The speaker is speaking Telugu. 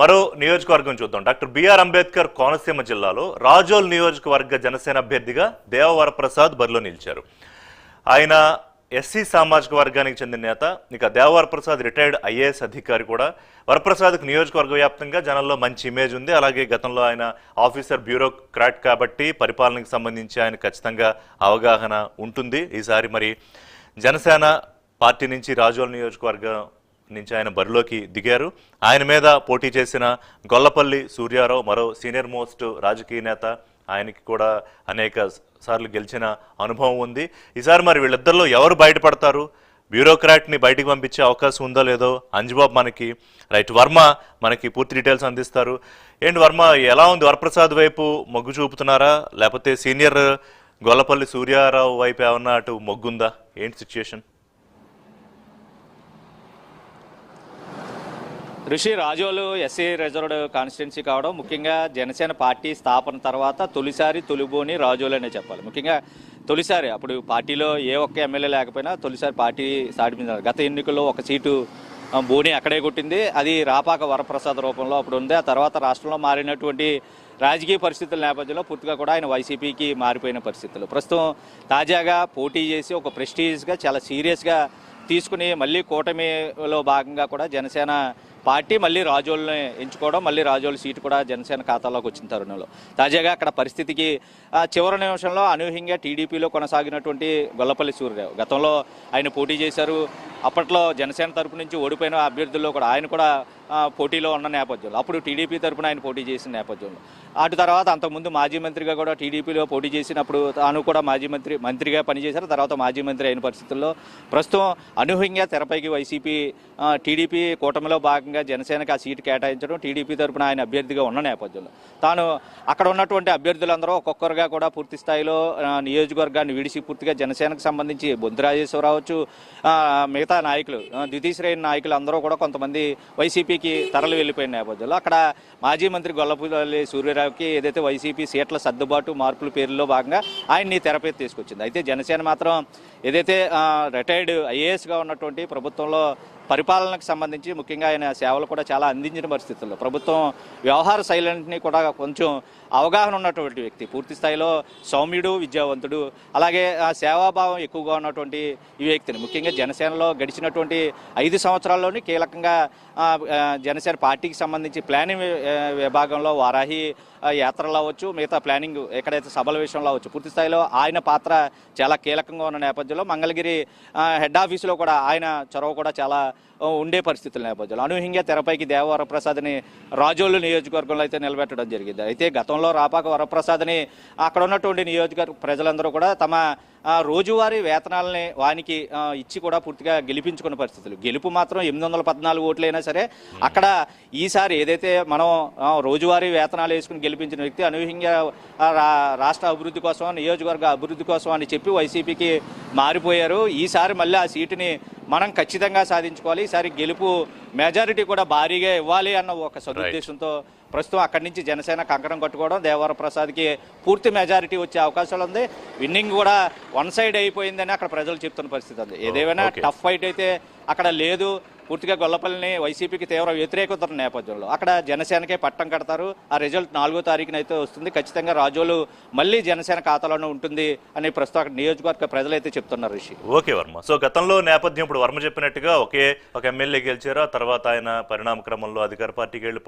మరో నియోజకవర్గం చూద్దాం. డాక్టర్ బిఆర్ అంబేద్కర్ కోనసీమ జిల్లాలో రాజోల్ నియోజకవర్గ జనసేన అభ్యర్థిగా దేవవరప్రసాద్ బరిలో నిలిచారు. ఆయన ఎస్సీ సామాజిక వర్గానికి చెందిన నేత ఇక దేవవరప్రసాద్ రిటైర్డ్ ఐఏఎస్ అధికారి కూడా. వరప్రసాద్కు నియోజకవర్గ వ్యాప్తంగా జనంలో మంచి ఇమేజ్ ఉంది. అలాగే గతంలో ఆయన ఆఫీసర్ బ్యూరోక్రాట్ కాబట్టి పరిపాలనకు సంబంధించి ఆయన ఖచ్చితంగా అవగాహన ఉంటుంది. ఈసారి మరి జనసేన పార్టీ నుంచి రాజోల్ నియోజకవర్గం నుంచి ఆయన బరిలోకి దిగారు. ఆయన మీద పోటీ చేసిన గొల్లపల్లి సూర్యారావు మరో సీనియర్ మోస్ట్ రాజకీయ నేత ఆయనకి కూడా అనేక సార్లు గెలిచిన అనుభవం ఉంది. ఈసారి మరి వీళ్ళిద్దరిలో ఎవరు బయటపడతారు? బ్యూరోక్రాట్ని బయటికి పంపించే అవకాశం ఉందో లేదో అంజుబాబు మనకి రైట్ వర్మ మనకి పూర్తి డీటెయిల్స్ అందిస్తారు. ఏంటి వర్మ ఎలా ఉంది వరప్రసాద్ వైపు మొగ్గు చూపుతున్నారా? లేకపోతే సీనియర్ గొల్లపల్లి సూర్యారావు వైపు ఏమన్నా అటు మొగ్గుందా? ఏంటి సిచ్యుయేషన్ ఋషి రాజోలు ఎస్సీ రిజర్వ్డ్ కాన్స్టిట్యున్సీ కావడం ముఖ్యంగా జనసేన పార్టీ స్థాపన తర్వాత తొలిసారి తొలిబోని రాజోలు అనే చెప్పాలి. ముఖ్యంగా తొలిసారి అప్పుడు పార్టీలో ఏ ఒక్క ఎమ్మెల్యే లేకపోయినా తొలిసారి పార్టీ స్టార్ట్ గత ఎన్నికల్లో ఒక సీటు బోని అక్కడే కొట్టింది. అది రాపాక వరప్రసాద్ రూపంలో అప్పుడు ఉంది. ఆ తర్వాత రాష్ట్రంలో మారినటువంటి రాజకీయ పరిస్థితుల నేపథ్యంలో పూర్తిగా కూడా ఆయన వైసీపీకి మారిపోయిన పరిస్థితులు. ప్రస్తుతం తాజాగా పోటీ చేసి ఒక ప్రెస్టీజ్గా చాలా సీరియస్గా తీసుకుని మళ్ళీ కూటమిలో భాగంగా కూడా జనసేన పార్టీ మళ్ళీ రాజోల్ని ఎంచుకోవడం మళ్ళీ రాజోల్ సీటు కూడా జనసేన ఖాతాలోకి వచ్చిన తరుణంలో. తాజాగా అక్కడ పరిస్థితికి ఆ, చివరి నిమిషంలో అనూహ్యంగా టీడీపీలో కొనసాగినటువంటి గొల్లపల్లి సూర్యరావు. గతంలో ఆయన పోటీ చేశారు. అప్పట్లో జనసేన తరపు నుంచి ఓడిపోయిన అభ్యర్థుల్లో కూడా ఆయన కూడా పోటీలో ఉన్న నేపథ్యంలో. అప్పుడు టీడీపీ తరపున ఆయన పోటీ చేసిన నేపథ్యంలో. అటు తర్వాత అంతకుముందు మాజీ మంత్రిగా కూడా టీడీపీలో పోటీ చేసినప్పుడు తాను కూడా మాజీ మంత్రి మంత్రిగా పనిచేశారు. తర్వాత మాజీ మంత్రి అయిన పరిస్థితుల్లో ప్రస్తుతం అనూహ్యంగా తెరపైకి వైసీపీ టీడీపీ కూటమిలో భాగంగా జనసేనకి ఆ సీటు కేటాయించడం టీడీపీ తరఫున ఆయన అభ్యర్థిగా ఉన్న నేపథ్యంలో. తాను అక్కడ ఉన్నటువంటి అభ్యర్థులందరూ ఒక్కొక్కరుగా కూడా పూర్తి స్థాయిలో నియోజకవర్గాన్ని విడిచి పూర్తిగా జనసేనకు సంబంధించి బొందిరాజేశ్వరరావు మిగతా నాయకులు ద్వితీయ శ్రేణి నాయకులు అందరూ కూడా కొంతమంది వైసీపీ వైసీపీకి తరలి వెళ్ళిపోయిన నేపథ్యంలో అక్కడ మాజీ మంత్రి గొల్లపల్లి సూర్యరావుకి ఏదైతే వైసీపీ సీట్ల సర్దుబాటు మార్పుల పేరులో భాగంగా ఆయన్ని తెరపేది తీసుకొచ్చింది. అయితే జనసేన మాత్రం ఏదైతే రిటైర్డ్ ఐఏఎస్గా ఉన్నటువంటి ప్రభుత్వంలో పరిపాలనకు సంబంధించి ముఖ్యంగా ఆయన సేవలు కూడా చాలా అందించిన పరిస్థితుల్లో. ప్రభుత్వం వ్యవహార శైలిని కూడా కొంచెం అవగాహన ఉన్నటువంటి వ్యక్తి. పూర్తి స్థాయిలో సౌమ్యుడు విద్యావంతుడు అలాగే సేవాభావం ఎక్కువగా ఉన్నటువంటి ఈ వ్యక్తిని. ముఖ్యంగా జనసేనలో గడిచినటువంటి ఐదు సంవత్సరాల్లోని కీలకంగా జనసేన పార్టీకి సంబంధించి ప్లానింగ్ విభాగంలో వారాహి యాత్రలు అవ్వచ్చు మిగతా ప్లానింగ్ ఎక్కడైతే సభల విషయంలో అవ్వచ్చు. పూర్తి స్థాయిలో ఆయన పాత్ర చాలా కీలకంగా ఉన్న నేపథ్యంలో మంగళగిరి హెడ్ ఆఫీసులో కూడా ఆయన చొరవ కూడా చాలా ఉండే పరిస్థితుల నేపథ్యంలో. అనూహ్యంగా తెరపైకి దేవవరప్రసాద్ని రాజోలు నియోజకవర్గంలో అయితే నిలబెట్టడం జరిగింది. అయితే గతంలో రాపాక వరప్రసాద్ని అక్కడ ఉన్నటువంటి నియోజకవర్గ ప్రజలందరూ కూడా తమ రోజువారీ వేతనాలని వానికి ఇచ్చి కూడా పూర్తిగా గెలిపించుకున్న పరిస్థితులు. గెలుపు మాత్రం ఎనిమిది వందల పద్నాలుగు ఓట్లైనా సరే అక్కడ ఈసారి ఏదైతే మనం రోజువారీ వేతనాలు వేసుకుని గెలిపించిన వ్యక్తి అనూహ్యంగా రా- రాష్ట్ర అభివృద్ధి కోసం నియోజకవర్గ అభివృద్ధి కోసం అని చెప్పి వైసీపీకి మారిపోయారు. ఈసారి మళ్ళీ ఆ సీటుని మనం ఖచ్చితంగా సాధించుకోవాలి. ఈసారి గెలుపు మెజారిటీ కూడా భారీగా ఇవ్వాలి అన్న ఒక సదుద్దేశంతో ప్రస్తుతం అక్కడి నుంచి జనసేన కంకణం కట్టుకోవడం దేవర ప్రసాద్కి పూర్తి మెజారిటీ వచ్చే అవకాశాలు ఉంది. విన్నింగ్ కూడా వన్ సైడ్ అయిపోయిందని అక్కడ ప్రజలు చెప్తున్న పరిస్థితి ఉంది. ఏదేమైనా okay. టఫ్ ఫైట్ అయితే అక్కడ లేదు. పూర్తిగా గొల్లపల్లిని వైసీపీకి తీవ్ర వ్యతిరేకత నేపథ్యంలో అక్కడ జనసేనకే పట్టం కడతారు. ఆ రిజల్ట్ నాలుగో తారీఖున అయితే వస్తుంది. ఖచ్చితంగా రాజోలు మళ్ళీ జనసేన ఖాతాలోనే ఉంటుంది అని ప్రస్తుతం అక్కడ నియోజకవర్గ ప్రజలైతే చెప్తున్నారు రిషి. ఓకే వర్మ సో గతంలో నేపథ్యం ఇప్పుడు వర్మ చెప్పినట్టుగా ఒకే ఒక ఎమ్మెల్యే గెలిచారు ఆ తర్వాత ఆయన పరిణామ క్రమంలో అధికార పార్టీకి వెళ్ళిపో